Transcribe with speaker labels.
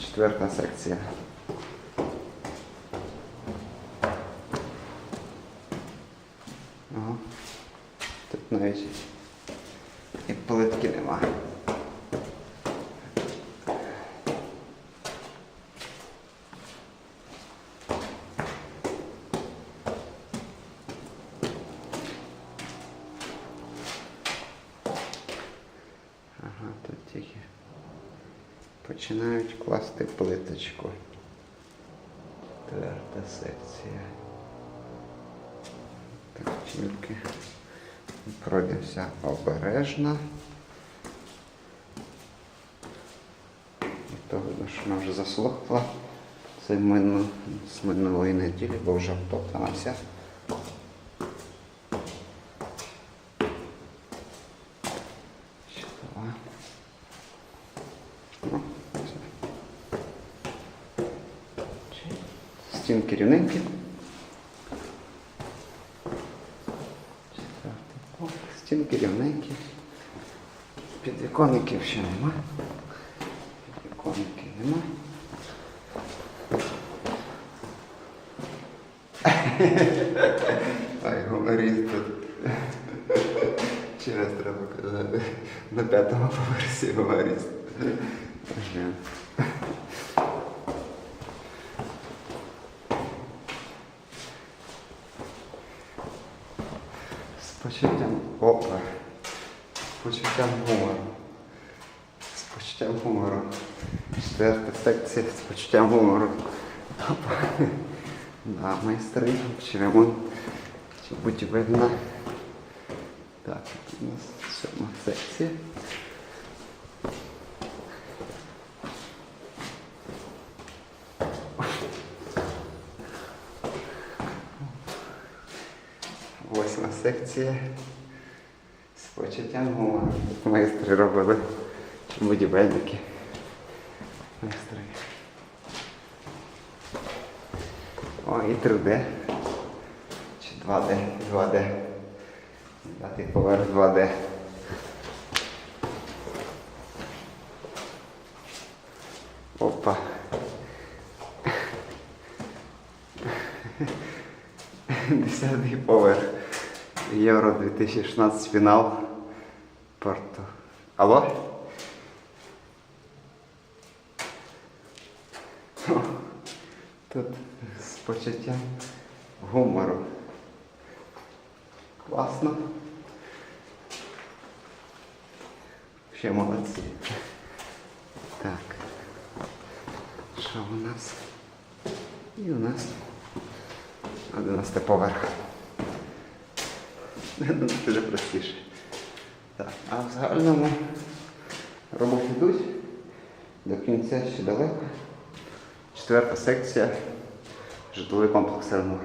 Speaker 1: Четверта секція. Ага. Тут навіть і плитки нема. Ага, тут тільки починають класти плиточку. Четверта секція. Так, тільки пройдемося обережно. І то видно, що вона вже заслухала. Це мину, з минулої неділі, бо вже втоптана вся. Стінки рівненькі. Стінки рівненькі. Підвіконників ще нема. Підвіконників нема. Ай, гуморіст тут. Ще раз треба казати. На п'ятому поверсі гуморіст. Почуттям опа. З почуттям гумору. З почуттям гумору. Четверта секція з почуттям гумору. Опа. Да, майстри, чи ремонт, чи будівельна. Так, у нас сьома секція. Восьма секція з почуттям гумору. Майстри робили будівельники. Майстри. О, і 3D. Чи 2D, 2D. Дати поверх 2D. Опа. Десятий поверх. Євро 2016 фінал. Порту. Алло? Тут з почуттям гумору. Класно. Ще молодці. Так. Що у нас? І у нас 11 поверх. Дуже простіше. Так, а в загальному роботи йдуть. До кінця ще далеко. Четверта секція. Житловий комплекс Елмор.